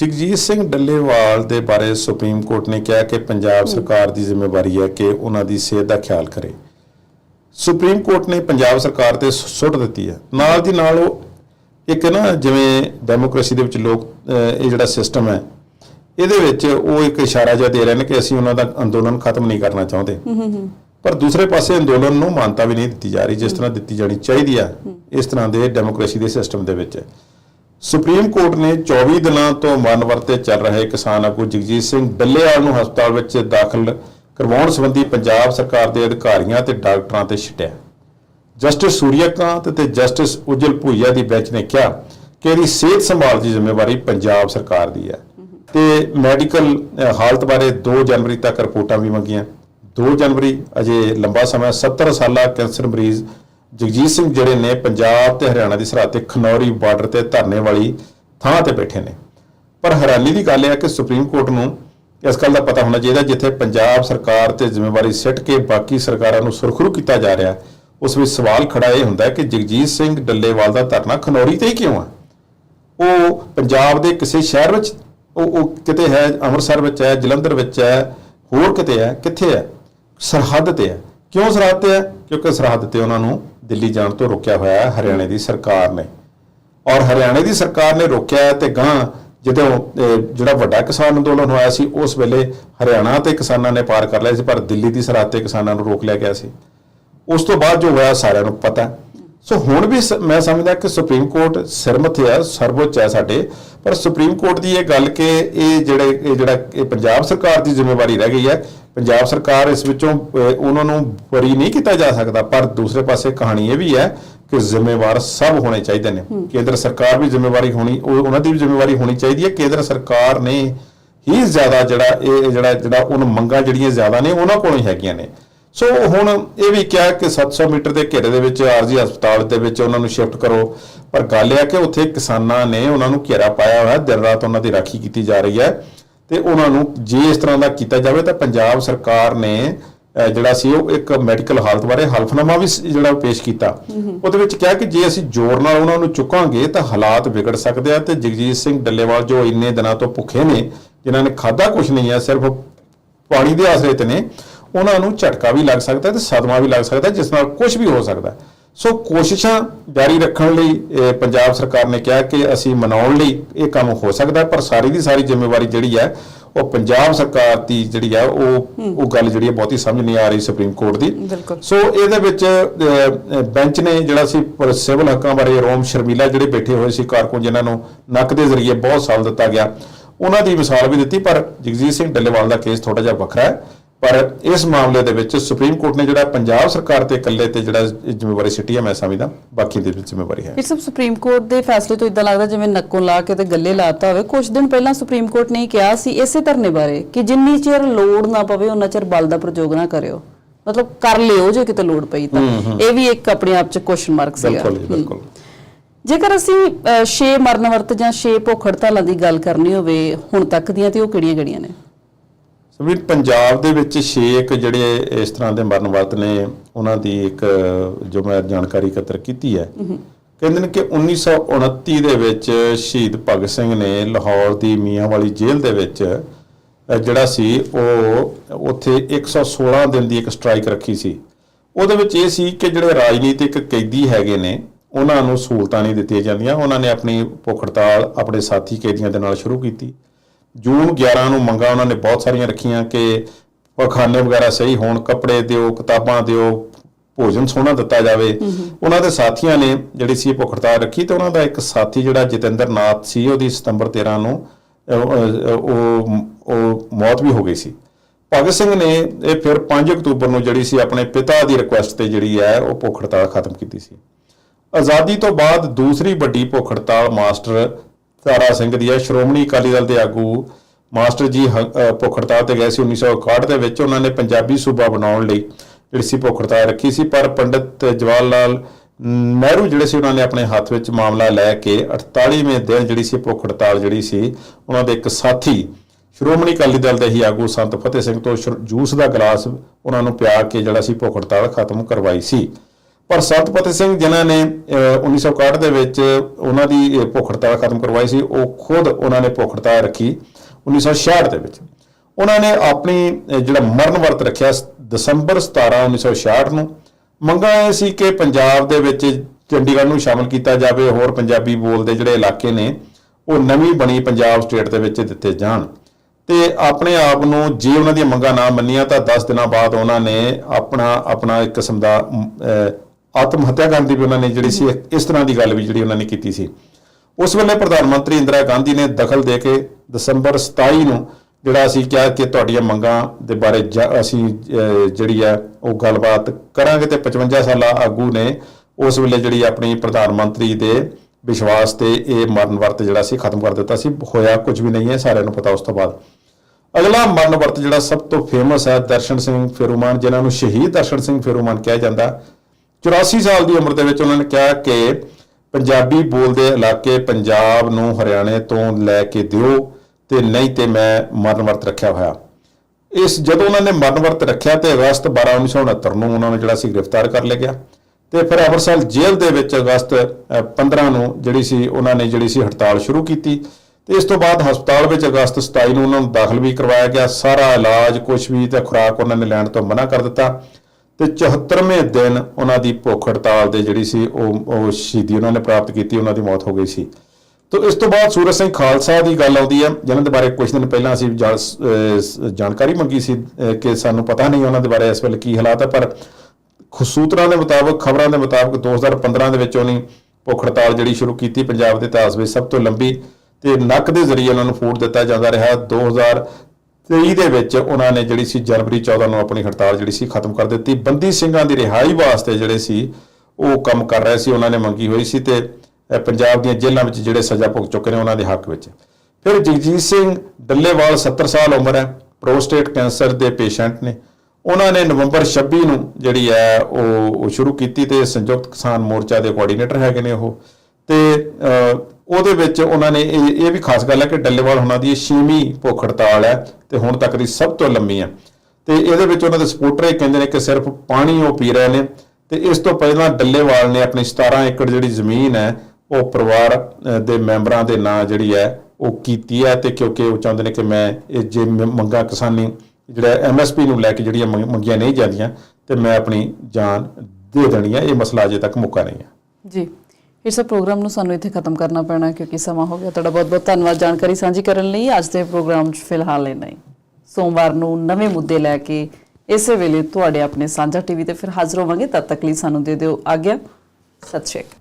ਜਗਜੀਤ ਸਿੰਘ ਡੱਲੇਵਾਲ ਦੇ ਬਾਰੇ ਸੁਪਰੀਮ ਕੋਰਟ ਨੇ ਕਿਹਾ ਕਿ ਪੰਜਾਬ ਸਰਕਾਰ ਦੀ ਜ਼ਿੰਮੇਵਾਰੀ ਹੈ ਕਿ ਉਹਨਾਂ ਦੀ ਸਿਹਤ ਦਾ ਖਿਆਲ ਕਰੇ। ਸੁਪਰੀਮ ਕੋਰਟ ਨੇ ਪੰਜਾਬ ਸਰਕਾਰ ਤੇ ਸੁੱਟ ਦਿੱਤੀ ਹੈ। ਨਾਲ ਦੀ ਨਾਲ ਉਹ ਇੱਕ ਨਾ ਜਿਵੇਂ ਡੈਮੋਕ੍ਰੇਸੀ ਦੇ ਵਿੱਚ ਲੋਕ ਇਹ ਜਿਹੜਾ ਸਿਸਟਮ ਹੈ ਇਹਦੇ ਵਿੱਚ ਉਹ ਇੱਕ ਇਸ਼ਾਰਾ ਜਿਹਾ ਦੇ ਰਹੇ ਨੇ ਕਿ ਅਸੀਂ ਉਹਨਾਂ ਦਾ ਅੰਦੋਲਨ ਖਤਮ ਨਹੀਂ ਕਰਨਾ ਚਾਹੁੰਦੇ। ਪਰ ਦੂਸਰੇ ਪਾਸੇ ਅੰਦੋਲਨ ਨੂੰ ਮਾਨਤਾ ਵੀ ਨਹੀਂ ਦਿੱਤੀ ਜਾ ਰਹੀ ਜਿਸ ਤਰ੍ਹਾਂ ਦਿੱਤੀ ਜਾਣੀ ਚਾਹੀਦੀ ਆ ਇਸ ਤਰ੍ਹਾਂ ਦੇ ਡੈਮੋਕ੍ਰੇਸੀ ਦੇ ਸਿਸਟਮ ਦੇ ਵਿੱਚ। ਸੁਪਰੀਮ ਕੋਰਟ ਨੇ 24 ਦਿਨਾਂ ਤੋਂ ਮਰਨ ਵਰਤੇ ਚੱਲ ਰਹੇ ਕਿਸਾਨ ਆਗੂ ਜਗਜੀਤ ਸਿੰਘ ਡੱਲੇਵਾਲ ਨੂੰ ਹਸਪਤਾਲ ਵਿੱਚ ਦਾਖਲ ਕਰਵਾਉਣ ਸੰਬੰਧੀ ਪੰਜਾਬ ਸਰਕਾਰ ਦੇ ਅਧਿਕਾਰੀਆਂ ਤੇ ਡਾਕਟਰਾਂ ਤੇ ਛਿਟਿਆ। ਜਸਟਿਸ ਸੂਰਿਆਕਾਂਤ ਤੇ ਜਸਟਿਸ ਉਜਲ ਭੂਈਆ ਦੀ ਬੈਂਚ ਨੇ ਕਿਹਾ ਕਿ ਇਹਦੀ ਸਿਹਤ ਸੰਭਾਲ ਦੀ ਜ਼ਿੰਮੇਵਾਰੀ ਪੰਜਾਬ ਸਰਕਾਰ ਦੀ ਹੈ। ਤੇ ਮੈਡੀਕਲ ਹਾਲਤ ਬਾਰੇ 2 ਜਨਵਰੀ ਤੱਕ ਰਿਪੋਰਟਾਂ ਵੀ ਮੰਗੀਆਂ। 2 ਜਨਵਰੀ ਅਜੇ ਲੰਬਾ ਸਮਾਂ 70 ਸਾਲਾ ਕੈਂਸਰ ਮਰੀਜ਼ ਜਗਜੀਤ ਸਿੰਘ ਜਿਹੜੇ ਨੇ ਪੰਜਾਬ ਤੇ ਹਰਿਆਣਾ ਦੀ ਸਰਹੱਦ ਤੇ ਖਨੌਰੀ ਬਾਰਡਰ ਤੇ ਧਰਨੇ ਵਾਲੀ ਥਾਂ ਤੇ ਬੈਠੇ ਨੇ। ਪਰ ਹੈਰਾਨੀ ਦੀ ਗੱਲ ਇਹ ਹੈ ਕਿ ਸੁਪਰੀਮ ਕੋਰਟ ਨੂੰ ਇਸ ਗੱਲ ਦਾ ਪਤਾ ਹੋਣਾ ਚਾਹੀਦਾ ਜਿੱਥੇ ਪੰਜਾਬ ਸਰਕਾਰ ਤੇ ਜ਼ਿੰਮੇਵਾਰੀ ਸਿੱਟ ਕੇ ਬਾਕੀ ਸਰਕਾਰਾਂ ਨੂੰ ਸੁਰਖਰੂ ਕੀਤਾ ਜਾ ਰਿਹਾ ਉਸ ਵਿੱਚ ਸਵਾਲ ਖੜਾ ਇਹ ਹੁੰਦਾ ਹੈ ਕਿ ਜਗਜੀਤ ਸਿੰਘ ਡੱਲੇਵਾਲ ਦਾ ਧਰਨਾ ਖਨੌਰੀ ਤੇ ਹੀ ਕਿਉਂ ਹੈ ਉਹ ਪੰਜਾਬ ਦੇ ਕਿਸੇ ਸ਼ਹਿਰ ਵਿੱਚ, ਉਹ ਉਹ ਕਿਤੇ ਹੈ, ਅੰਮ੍ਰਿਤਸਰ ਵਿੱਚ ਹੈ, ਜਲੰਧਰ ਵਿੱਚ ਹੈ, ਹੋਰ ਕਿਤੇ ਹੈ, ਕਿੱਥੇ ਹੈ? ਸਰਹੱਦ ਤੇ ਹੈ। ਕਿਉਂ ਸਰਹੱਦ ਤੇ ਹੈ? ਕਿਉਂਕਿ ਸਰਹੱਦ ਤੇ ਉਹਨਾਂ ਨੂੰ ਦਿੱਲੀ ਜਾਣ ਤੋਂ ਰੋਕਿਆ ਹੋਇਆ ਹੈ, ਹਰਿਆਣੇ ਦੀ ਸਰਕਾਰ ਨੇ। ਔਰ ਹਰਿਆਣੇ ਦੀ ਸਰਕਾਰ ਨੇ ਰੋਕਿਆ ਹੈ ਤੇ ਗਾਂ ਜਦੋਂ ਜਿਹੜਾ ਵੱਡਾ ਕਿਸਾਨ ਅੰਦੋਲਨ ਹੋਇਆ ਸੀ, ਉਸ ਵੇਲੇ ਹਰਿਆਣਾ ਤੇ ਕਿਸਾਨਾਂ ਨੇ ਪਾਰ ਕਰ ਲਿਆ ਸੀ, ਪਰ ਦਿੱਲੀ ਦੀ ਸਰਹੱਦ ਤੇ ਕਿਸਾਨਾਂ ਨੂੰ ਰੋਕ ਲਿਆ ਗਿਆ ਸੀ। ਉਸ ਤੋਂ ਬਾਅਦ ਜੋ ਹੋਇਆ, ਸਾਰਿਆਂ ਨੂੰ ਪਤਾ ਸੋ ਹੁਣ ਵੀ ਸ- ਮੈਂ ਸਮਝਦਾ ਕਿ ਸੁਪਰੀਮ ਕੋਰਟ ਸਿਰਮਥ ਹੈ, ਸਰਵਉੱਚ ਹੈ ਸਾਡੇ। ਪਰ ਸੁਪਰੀਮ ਕੋਰਟ ਦੀ ਇਹ ਗੱਲ ਕਿ ਇਹ ਜਿਹੜੇ, ਇਹ ਜਿਹੜਾ, ਇਹ ਪੰਜਾਬ ਸਰਕਾਰ ਦੀ ਜ਼ਿੰਮੇਵਾਰੀ ਰਹਿ ਗਈ ਹੈ ਪੰਜਾਬ ਸਰਕਾਰ ਇਸ ਵਿੱਚੋਂ ਉਹਨਾਂ ਨੂੰ ਬਰੀ ਨਹੀਂ ਕੀਤਾ ਜਾ ਸਕਦਾ ਪਰ ਦੂਸਰੇ ਪਾਸੇ ਕਹਾਣੀ ਇਹ ਵੀ ਹੈ ਕਿ ਜ਼ਿੰਮੇਵਾਰ ਸਭ ਹੋਣੇ ਚਾਹੀਦੇ ਨੇ। ਕੇਂਦਰ ਸਰਕਾਰ ਵੀ ਜ਼ਿੰਮੇਵਾਰੀ ਹੋਣੀ ਉਹ ਉਹਨਾਂ ਦੀ ਵੀ ਜ਼ਿੰਮੇਵਾਰੀ ਹੋਣੀ ਚਾਹੀਦੀ ਹੈ। ਕੇਂਦਰ ਸਰਕਾਰ ਨੇ ਹੀ ਜ਼ਿਆਦਾ ਜਿਹੜਾ ਇਹ ਜਿਹੜਾ ਜਿਹੜਾ ਉਹਨਾਂ ਮੰਗਾਂ ਜਿਹੜੀਆਂ ਜ਼ਿਆਦਾ ਨੇ ਉਹਨਾਂ ਕੋਲੋਂ ਹੀ ਹੈਗੀਆਂ ਨੇ। ਸੋ ਹੁਣ ਇਹ ਵੀ ਕਿਹਾ ਕਿ 700 ਮੀਟਰ ਦੇ ਘੇਰੇ ਦੇ ਵਿੱਚ ਆਰਜੀ ਹਸਪਤਾਲ ਦੇ ਵਿੱਚ ਉਹਨਾਂ ਨੂੰ ਸ਼ਿਫਟ ਕਰੋ। ਪਰ ਗੱਲ ਇਹ ਹੈ ਕਿ ਉੱਥੇ ਕਿਸਾਨਾਂ ਨੇ ਉਹਨਾਂ ਨੂੰ ਘੇਰਾ ਪਾਇਆ ਹੋਇਆ ਦਿਨ ਰਾਤ ਉਹਨਾਂ ਦੀ ਰਾਖੀ ਕੀਤੀ ਜਾ ਰਹੀ ਹੈ। ਤੇ ਉਹਨਾਂ ਨੂੰ ਜੇ ਇਸ ਤਰ੍ਹਾਂ ਦਾ ਕੀਤਾ ਜਾਵੇ ਤਾਂ ਪੰਜਾਬ ਸਰਕਾਰ ਨੇ ਜਿਹੜਾ ਸੀ ਉਹ ਇੱਕ ਮੈਡੀਕਲ ਹਾਲਤ ਬਾਰੇ ਹਲਫਨਾਮਾ ਵੀ ਜਿਹੜਾ ਪੇਸ਼ ਕੀਤਾ। ਉਹਦੇ ਵਿੱਚ ਕਿਹਾ ਕਿ ਜੇ ਅਸੀਂ ਜ਼ੋਰ ਨਾਲ ਉਹਨਾਂ ਨੂੰ ਚੁੱਕਾਂਗੇ ਤਾਂ ਹਾਲਾਤ ਵਿਗੜ ਸਕਦੇ ਆ ਤੇ ਜਗਜੀਤ ਸਿੰਘ ਡੱਲੇਵਾਲ ਜੋ ਇੰਨੇ ਦਿਨਾਂ ਤੋਂ ਭੁੱਖੇ ਨੇ, ਜਿਨ੍ਹਾਂ ਨੇ ਖਾਦਾ ਕੁਝ ਨਹੀਂ ਹੈ ਸਿਰਫ ਪਾਣੀ ਦੇ ਆਸਰੇ ਤੇ ਨੇ, ਉਹਨਾਂ ਨੂੰ ਝਟਕਾ ਵੀ ਲੱਗ ਸਕਦਾ ਤੇ ਸਦਮਾ ਵੀ ਲੱਗ ਸਕਦਾ ਜਿਸ ਨਾਲ ਕੁਝ ਵੀ ਹੋ ਸਕਦਾ। ਸੋ ਕੋਸ਼ਿਸ਼ਾਂ ਜਾਰੀ ਰੱਖਣ ਲਈ ਪੰਜਾਬ ਸਰਕਾਰ ਨੇ ਕਿਹਾ ਕਿ ਅਸੀਂ ਮਨਾਉਣ ਲਈ ਇਹ ਕੰਮ ਹੋ ਸਕਦਾ ਪਰ ਸਾਰੀ ਦੀ ਸਾਰੀ ਜ਼ਿੰਮੇਵਾਰੀ ਜਿਹੜੀ ਹੈ ਉਹ ਪੰਜਾਬ ਸਰਕਾਰ ਦੀ ਜਿਹੜੀ ਹੈ ਉਹ ਉਹ ਗੱਲ ਜਿਹੜੀ ਹੈ ਬਹੁਤੀ ਸਮਝ ਨਹੀਂ ਆ ਰਹੀ ਸੁਪਰੀਮ ਕੋਰਟ ਦੀ। ਸੋ ਇਹਦੇ ਵਿੱਚ ਬੈਂਚ ਨੇ ਜਿਹੜਾ ਸੀ ਸਿਵਲ ਹੱਕਾਂ ਬਾਰੇ ਰੋਮ ਸ਼ਰਮੀਲਾ ਜਿਹੜੇ ਬੈਠੇ ਹੋਏ ਸੀ ਕਾਰਕੁਨ ਜਿਨ੍ਹਾਂ ਨੂੰ ਨੱਕ ਦੇ ਜ਼ਰੀਏ ਬਹੁਤ ਸਾਲ ਦਿੱਤਾ ਗਿਆ ਉਹਨਾਂ ਦੀ ਮਿਸਾਲ ਵੀ ਦਿੱਤੀ ਪਰ ਜਗਜੀਤ ਸਿੰਘ ਡੱਲੇਵਾਲ ਦਾ ਕੇਸ ਥੋੜਾ ਜਿਹਾ ਵੱਖਰਾ ਹੈ ਪਰ ਇਸ ਮਾਮਲੇ ਦੇ ਵਿੱਚ ਸੁਪਰੀਮ ਕੋਰਟ ਨੇ ਜਿਹੜਾ ਪੰਜਾਬ ਸਰਕਾਰ ਤੇ ਇਕੱਲੇ ਤੇ ਜਿਹੜਾ ਜ਼ਿੰਮੇਵਾਰੀ ਸਿੱਟੀ ਹੈ ਮੈਂ ਸਮਝਦਾ ਬਾਕੀ ਦੇ ਵਿੱਚ ਜ਼ਿੰਮੇਵਾਰੀ ਹੈ। ਫਿਰ ਸਭ ਸੁਪਰੀਮ ਕੋਰਟ ਦੇ ਫੈਸਲੇ ਤੋਂ ਇਦਾਂ ਲੱਗਦਾ ਜਿਵੇਂ ਨੱਕੋਂ ਲਾ ਕੇ ਤੇ ਗੱਲੇ ਲਾਤਾ ਹੋਵੇ। ਕੁਝ ਦਿਨ ਪਹਿਲਾਂ ਸੁਪਰੀਮ ਕੋਰਟ ਨੇ ਕਿਹਾ ਸੀ ਇਸੇ ਧਰਨੇ ਬਾਰੇ ਕਿ ਜਿੰਨੀ ਚਿਰ ਲੋੜ ਨਾ ਪਵੇ ਉਹਨਾਂ ਚਿਰ ਬਲ ਦਾ ਪ੍ਰਯੋਗ ਨਾ ਕਰਿਓ। ਮਤਲਬ ਕਰ ਲਿਓ ਜੇ ਕਿਤੇ ਲੋੜ ਪਈ ਤਾਂ। ਇਹ ਵੀ ਇੱਕ ਆਪਣੇ ਆਪ ਚ ਕੁਐਸਚਨ ਮਾਰਕ ਸੀਗਾ। ਬਿਲਕੁਲ। ਬਿਲਕੁਲ। ਜੇਕਰ ਅਸੀਂ 6 ਮਰਨ ਵਰਤ ਜਾਂ 6 ਭੁੱਖ ਹੜਤਾਲਾਂ ਦੀ ਗੱਲ ਕਰਨੀ ਹੋਵੇ ਹੁਣ ਤੱਕ ਦੀਆਂ ਤੇ ਉਹ ਕਿਹੜੀਆਂ-ਕਿਹੜੀਆਂ ਨੇ? ਸਮੀਰ ਪੰਜਾਬ ਦੇ ਵਿੱਚ ਛੇ ਇੱਕ ਜਿਹੜੇ ਇਸ ਤਰ੍ਹਾਂ ਦੇ ਮਰਨ ਵਰਤ ਨੇ ਉਹਨਾਂ ਦੀ ਇੱਕ ਜੋ ਮੈਂ ਜਾਣਕਾਰੀ ਇਕੱਤਰ ਕੀਤੀ ਹੈ। ਕਹਿੰਦੇ ਨੇ ਕਿ 1929 ਦੇ ਵਿੱਚ ਸ਼ਹੀਦ ਭਗਤ ਸਿੰਘ ਨੇ ਲਾਹੌਰ ਦੀ ਮੀਆਂ ਵਾਲੀ ਜੇਲ੍ਹ ਦੇ ਵਿੱਚ ਜਿਹੜਾ ਸੀ ਉਹ ਉੱਥੇ 116 ਦਿਨ ਦੀ ਇੱਕ ਸਟ੍ਰਾਈਕ ਰੱਖੀ ਸੀ। ਉਹਦੇ ਵਿੱਚ ਇਹ ਸੀ ਕਿ ਜਿਹੜੇ ਰਾਜਨੀਤਿਕ ਕੈਦੀ ਹੈਗੇ ਨੇ ਉਹਨਾਂ ਨੂੰ ਸਹੂਲਤਾਂ ਨਹੀਂ ਦਿੱਤੀਆਂ ਜਾਂਦੀਆਂ। ਉਹਨਾਂ ਨੇ ਆਪਣੀ ਭੁੱਖ ਹੜਤਾਲ ਆਪਣੇ ਸਾਥੀ ਕੈਦੀਆਂ ਦੇ ਨਾਲ ਸ਼ੁਰੂ ਕੀਤੀ। ਜੂਨ 11 ਨੂੰ ਮੰਗਾਂ ਉਹਨਾਂ ਨੇ ਬਹੁਤ ਸਾਰੀਆਂ ਰੱਖੀਆਂ ਕਿ ਪਖਾਨੇ ਵਗੈਰਾ ਸਹੀ ਹੋਣ ਕੱਪੜੇ ਦਿਓ ਕਿਤਾਬਾਂ ਦਿਓ ਭੋਜਨ ਸੋਹਣਾ ਦਿੱਤਾ ਜਾਵੇ। ਉਹਨਾਂ ਦੇ ਸਾਥੀਆਂ ਨੇ ਜਿਹੜੀ ਸੀ ਭੁੱਖ ਹੜਤਾਲ ਰੱਖੀ ਤੇ ਉਹਨਾਂ ਦਾ ਇੱਕ ਸਾਥੀ ਜਿਹੜਾ ਜਤਿੰਦਰ ਨਾਥ ਸੀ ਉਹਦੀ ਸਤੰਬਰ 13 ਨੂੰ ਉਹ ਉਹ ਮੌਤ ਵੀ ਹੋ ਗਈ ਸੀ। ਭਗਤ ਸਿੰਘ ਨੇ ਇਹ ਫਿਰ 5 ਅਕਤੂਬਰ ਨੂੰ ਜਿਹੜੀ ਸੀ ਆਪਣੇ ਪਿਤਾ ਦੀ ਰਿਕੁਐਸਟ ਤੇ ਜਿਹੜੀ ਹੈ ਉਹ ਭੁੱਖ ਹੜਤਾਲ ਖਤਮ ਕੀਤੀ ਸੀ। ਆਜ਼ਾਦੀ ਤੋਂ ਬਾਅਦ ਦੂਸਰੀ ਵੱਡੀ ਭੁੱਖ ਹੜਤਾਲ ਮਾਸਟਰ ਤਾਰਾ ਸਿੰਘ ਦੀ ਹੈ। ਸ਼੍ਰੋਮਣੀ ਅਕਾਲੀ ਦਲ ਦੇ ਆਗੂ ਮਾਸਟਰ ਜੀ ਹ- ਭੁੱਖ ਹੜਤਾਲ ਤੇ ਗਏ ਸੀ 1961 ਦੇ ਵਿੱਚ। ਉਹਨਾਂ ਨੇ ਪੰਜਾਬੀ ਸੂਬਾ ਬਣਾਉਣ ਲਈ ਜਿਹੜੀ ਸੀ ਭੁੱਖ ਹੜਤਾਲ ਰੱਖੀ ਸੀ। ਪਰ ਪੰਡਿਤ ਜਵਾਹਰ ਲਾਲ ਨਹਿਰੂ ਜਿਹੜੇ ਸੀ, ਉਹਨਾਂ ਨੇ ਆਪਣੇ ਹੱਥ ਵਿੱਚ ਮਾਮਲਾ ਲੈ ਕੇ 48ਵੇਂ ਦਿਨ ਜਿਹੜੀ ਸੀ ਭੁੱਖ ਹੜਤਾਲ ਜਿਹੜੀ ਸੀ, ਉਹਨਾਂ ਦੇ ਇੱਕ ਸਾਥੀ ਸ਼੍ਰੋਮਣੀ ਅਕਾਲੀ ਦਲ ਦੇ ਹੀ ਆਗੂ ਸੰਤ ਫਤਿਹ ਸਿੰਘ ਤੋਂ ਸ਼ਰ- ਜੂਸ ਦਾ ਗਲਾਸ ਉਹਨਾਂ ਨੂੰ ਪਿਆ ਕੇ ਜਿਹੜਾ ਸੀ ਭੁੱਖ ਹੜਤਾਲ ਖਤਮ ਕਰਵਾਈ ਸੀ। ਪਰ ਸੰਤ ਸਿੰਘ ਜਿਨ੍ਹਾਂ ਨੇ ਅਹ, 1961 ਦੇ ਵਿੱਚ ਉਹਨਾਂ ਦੀ ਇਹ ਭੁੱਖ ਹੜਤਾਲ ਖਤਮ ਕਰਵਾਈ ਸੀ ਉਹ ਖੁਦ ਉਹਨਾਂ ਨੇ ਭੁੱਖ ਹੜਤਾਲ ਰੱਖੀ 1966 ਦੇ ਵਿੱਚ। ਉਹਨਾਂ ਨੇ ਆਪਣੀ ਜਿਹੜਾ ਮਰਨ ਵਰਤ ਰੱਖਿਆ ਸ- ਦਸੰਬਰ 17 1966 ਨੂੰ। ਮੰਗਾਂ ਇਹ ਸੀ ਕਿ ਪੰਜਾਬ ਦੇ ਵਿੱਚ ਚੰਡੀਗੜ੍ਹ ਨੂੰ ਸ਼ਾਮਲ ਕੀਤਾ ਜਾਵੇ ਹੋਰ ਪੰਜਾਬੀ ਬੋਲਦੇ ਜਿਹੜੇ ਇਲਾਕੇ ਨੇ ਉਹ ਨਵੀਂ ਬਣੀ ਪੰਜਾਬ ਸਟੇਟ ਦੇ ਵਿੱਚ ਦਿੱਤੇ ਜਾਣ। ਤੇ ਆਪਣੇ ਆਪ ਨੂੰ ਜੇ ਉਹਨਾਂ ਦੀਆਂ ਮੰਗਾਂ ਨਾ ਮੰਨੀਆਂ ਤਾਂ 10 ਦਿਨਾਂ ਬਾਅਦ ਉਹਨਾਂ ਨੇ ਆਪਣਾ ਆਪਣਾ ਇੱਕ ਕਿਸਮ ਦਾ ਆਤਮ ਹੱਤਿਆ ਕਰਨ ਦੀ ਵੀ ਉਹਨਾਂ ਨੇ ਜਿਹੜੀ ਸੀ, ਇਸ ਤਰ੍ਹਾਂ ਦੀ ਗੱਲ ਵੀ ਜਿਹੜੀ ਉਹਨਾਂ ਨੇ ਕੀਤੀ ਸੀ। ਉਸ ਵੇਲੇ ਪ੍ਰਧਾਨ ਮੰਤਰੀ ਇੰਦਰਾ ਗਾਂਧੀ ਨੇ ਦਖਲ ਦੇ ਕੇ ਦਸੰਬਰ 27 ਨੂੰ ਜਿਹੜਾ ਅਸੀਂ ਕਿਹਾ ਕਿ ਤੁਹਾਡੀਆਂ ਮੰਗਾਂ ਦੇ ਬਾਰੇ ਜ- ਅਸੀਂ ਜਿਹੜੀ ਹੈ ਉਹ ਗੱਲਬਾਤ ਕਰਾਂਗੇ ਤੇ 55 ਸਾਲਾ ਆਗੂ ਨੇ ਉਸ ਵੇਲੇ ਜਿਹੜੀ ਆਪਣੀ ਪ੍ਰਧਾਨ ਮੰਤਰੀ ਦੇ ਵਿਸ਼ਵਾਸ ਤੇ ਇਹ ਮਰਨ ਵਰਤ ਜਿਹੜਾ ਸੀ, ਖਤਮ ਕਰ ਦਿੱਤਾ ਸੀ। ਹੋਇਆ ਕੁਝ ਵੀ ਨਹੀਂ ਹੈ, ਸਾਰਿਆਂ ਨੂੰ ਪਤਾ ਉਸ ਤੋਂ ਬਾਅਦ। ਅਗਲਾ ਮਰਨ ਵਰਤ ਜਿਹੜਾ ਸਭ ਤੋਂ ਫੇਮਸ ਹੈ, ਦਰਸ਼ਨ ਸਿੰਘ ਫੇਰੂਮਾਨ, ਜਿਨ੍ਹਾਂ ਨੂੰ ਸ਼ਹੀਦ ਦਰਸ਼ਨ ਸਿੰਘ ਫੇਰੂਮਾਨ ਕਿਹਾ ਜਾਂਦਾ। 84 ਸਾਲ ਦੀ ਉਮਰ ਦੇ ਵਿੱਚ ਉਹਨਾਂ ਨੇ ਕਿਹਾ ਕਿ ਪੰਜਾਬੀ ਬੋਲਦੇ ਇਲਾਕੇ ਪੰਜਾਬ ਨੂੰ ਹਰਿਆਣੇ ਤੋਂ ਲੈ ਕੇ ਦਿਓ ਤੇ ਨਹੀਂ ਤੇ ਮੈਂ ਮਰਨ ਵਰਤ ਰੱਖਿਆ ਹੋਇਆ। ਇਸ ਜਦੋਂ ਉਹਨਾਂ ਨੇ ਮਰਨ ਵਰਤ ਰੱਖਿਆ ਤੇ ਅਗਸਤ 12 1969 ਨੂੰ ਉਹਨਾਂ ਨੂੰ ਜਿਹੜਾ ਸੀ ਗ੍ਰਿਫਤਾਰ ਕਰ ਲਿਆ ਗਿਆ ਤੇ ਫਿਰ ਅੰਮ੍ਰਿਤਸਰ ਜੇਲ੍ਹ ਦੇ ਵਿੱਚ ਅਗਸਤ ਅ, 15 ਨੂੰ ਜਿਹੜੀ ਸੀ ਉਹਨਾਂ ਨੇ ਜਿਹੜੀ ਸੀ ਹੜਤਾਲ ਸ਼ੁਰੂ ਕੀਤੀ ਤੇ ਇਸ ਤੋਂ ਬਾਅਦ ਹਸਪਤਾਲ ਵਿੱਚ ਅਗਸਤ 27 ਨੂੰ ਉਹਨਾਂ ਨੂੰ ਦਾਖਲ ਵੀ ਕਰਵਾਇਆ ਗਿਆ। ਸਾਰਾ ਇਲਾਜ ਕੁਝ ਵੀ ਤੇ ਖੁਰਾਕ ਉਹਨਾਂ ਨੇ ਲੈਣ ਤੋਂ ਮਨਾ ਕਰ ਦਿੱਤਾ। ਤੇ 74ਵੇਂ ਦਿਨ ਉਹਨਾਂ ਦੀ ਭੁੱਖ ਹੜਤਾਲ ਦੇ ਜਿਹੜੀ ਸੀ, ਉਹ ਉਹ ਸ਼ਹੀਦੀ ਉਹਨਾਂ ਨੇ ਪ੍ਰਾਪਤ ਕੀਤੀ, ਉਹਨਾਂ ਦੀ ਮੌਤ ਹੋ ਗਈ ਸੀ। ਤੋ ਇਸ ਤੋਂ ਬਾਅਦ ਸੂਰਜ ਸਿੰਘ ਖਾਲਸਾ ਦੀ ਗੱਲ ਆਉਂਦੀ ਹੈ, ਜਿਹਨਾਂ ਦੇ ਬਾਰੇ ਕੁਝ ਦਿਨ ਪਹਿਲਾਂ ਅਸੀਂ ਜਾਣ- ਜਾਣਕਾਰੀ ਮੰਗੀ ਸੀ ਕਿ ਸਾਨੂੰ ਪਤਾ ਨਹੀਂ ਉਹਨਾਂ ਦੇ ਬਾਰੇ ਇਸ ਵੇਲੇ ਕੀ ਹਾਲਾਤ ਹੈ, ਪਰ ਖਸੂਤਰਾਂ ਦੇ ਮੁਤਾਬਕ, ਖਬਰਾਂ ਦੇ ਮੁਤਾਬਕ 2015 ਦੇ ਵਿੱਚ ਉਹਨੇ ਭੁੱਖ ਹੜਤਾਲ ਜਿਹੜੀ ਸ਼ੁਰੂ ਕੀਤੀ, ਪੰਜਾਬ ਦੇ ਇਤਿਹਾਸ ਵਿੱਚ ਸਭ ਤੋਂ ਲੰਬੀ ਤੇ ਨੱਕ ਦੇ ਜ਼ਰੀਏ ਉਹਨਾਂ ਨੂੰ ਫੂਡ ਦਿੱਤਾ ਜਾਂਦਾ ਰਿਹਾ। 2023 ਦੇ ਵਿੱਚ ਉਹਨਾਂ ਨੇ ਜਿਹੜੀ ਸੀ ਜਨਵਰੀ 14 ਨੂੰ ਆਪਣੀ ਹੜਤਾਲ ਜਿਹੜੀ ਸੀ ਖਤਮ ਕਰ ਦਿੱਤੀ। ਬੰਦੀ ਸਿੰਘਾਂ ਦੀ ਰਿਹਾਈ ਵਾਸਤੇ ਜਿਹੜੇ ਸੀ, ਉਹ ਕੰਮ ਕਰ ਰਹੇ ਸੀ, ਉਹਨਾਂ ਨੇ ਮੰਗੀ ਹੋਈ ਸੀ ਤੇ ਪੰਜਾਬ ਦੀਆਂ ਜੇਲ੍ਹਾਂ ਵਿੱਚ ਜਿਹੜੇ ਸਜ਼ਾ ਭੁਗ ਚੁੱਕੇ ਨੇ ਉਹਨਾਂ ਦੇ ਹੱਕ ਵਿੱਚ। ਫਿਰ ਜਗਜੀਤ ਸਿੰਘ ਡੱਲੇਵਾਲ 70 ਸਾਲ ਉਮਰ ਹੈ, ਪ੍ਰੋਸਟੇਟ ਕੈਂਸਰ ਦੇ ਪੇਸ਼ੈਂਟ ਨੇ। ਉਹਨਾਂ ਨੇ ਨਵੰਬਰ 26 ਨੂੰ ਜਿਹੜੀ ਹੈ, ਉਹ ਉਹ ਸ਼ੁਰੂ ਕੀਤੀ ਤੇ ਸੰਯੁਕਤ ਕਿਸਾਨ ਮੋਰਚਾ ਦੇ ਕੋਆਰਡੀਨੇਟਰ ਹੈਗੇ ਨੇ ਉਹ। ਤੇ ਉਹਦੇ ਵਿੱਚ ਉਹਨਾਂ ਨੇ ਇਹ ਇਹ ਵੀ ਖਾਸ ਗੱਲ ਹੈ ਕਿ ਡੱਲੇਵਾਲ ਉਹਨਾਂ ਦੀ ਇਹ ਛੇਵੀਂ ਭੁੱਖ ਹੜਤਾਲ ਹੈ ਤੇ ਹੁਣ ਤੱਕ ਦੀ ਸਭ ਤੋਂ ਲੰਮੀ ਹੈ। ਤੇ ਇਹਦੇ ਵਿੱਚ ਉਹਨਾਂ ਦੇ ਸਪੋਰਟਰ ਇਹ ਕਹਿੰਦੇ ਨੇ ਕਿ ਸਿਰਫ ਪਾਣੀ ਉਹ ਪੀ ਰਹੇ ਨੇ ਤੇ ਇਸ ਤੋਂ ਪਹਿਲਾਂ ਡੱਲੇਵਾਲ ਨੇ ਆਪਣੀ 17 ਏਕੜ ਜਿਹੜੀ ਜ਼ਮੀਨ ਹੈ, ਉਹ ਪਰਿਵਾਰ ਦੇ ਮੈਂਬਰਾਂ ਦੇ ਨਾਂ ਜਿਹੜੀ ਹੈ, ਉਹ ਕੀਤੀ ਹੈ ਤੇ ਕਿਉਂਕਿ ਉਹ ਚਾਹੁੰਦੇ ਨੇ ਕਿ ਮੈਂ ਇਹ ਜੇ ਮ- ਮੰਗਾਂ ਕਿਸਾਨੀ ਜਿਹੜਾ ਐਮਐਸਪੀ ਨੂੰ ਲੈ ਕੇ ਜਿਹੜੀਆਂ ਮੰਗ- ਮੰਗੀਆਂ ਨਹੀਂ ਜਾਂਦੀਆਂ ਤੇ ਮੈਂ ਆਪਣੀ ਜਾਨ ਦੇ ਦੇਣੀ ਹੈ, ਇਹ ਮਸਲਾ ਅਜੇ ਤੱਕ ਮੁੱਕਾ ਨਹੀਂ ਹੈ। ਜੀ। ਇਸ ਪ੍ਰੋਗਰਾਮ ਨੂੰ ਸਾਨੂੰ ਇੱਥੇ ਖਤਮ ਕਰਨਾ ਪੈਣਾ ਕਿਉਂਕਿ ਸਮਾਂ ਹੋ ਗਿਆ। ਤੁਹਾਡਾ ਬਹੁਤ ਬਹੁਤ ਧੰਨਵਾਦ ਜਾਣਕਾਰੀ ਸਾਂਝੀ ਕਰਨ ਲਈ। ਅੱਜ ਦੇ ਪ੍ਰੋਗਰਾਮ 'ਚ ਫਿਲਹਾਲ ਇੰਨਾ ਹੀ। ਸੋਮਵਾਰ ਨੂੰ ਨਵੇਂ ਮੁੱਦੇ ਲੈ ਕੇ ਇਸੇ ਵੇਲੇ ਤੁਹਾਡੇ ਆਪਣੇ ਸਾਂਝਾ ਟੀਵੀ ਤੇ ਫਿਰ ਹਾਜ਼ਰ ਹੋਵਾਂਗੇ। ਤਦ ਤੱਕ ਲਈ ਸਾਨੂੰ ਦੇ ਦਿਓ ਆਗਿਆ। ਸਤਿ ਸ਼੍ਰੀ ਅਕਾਲ।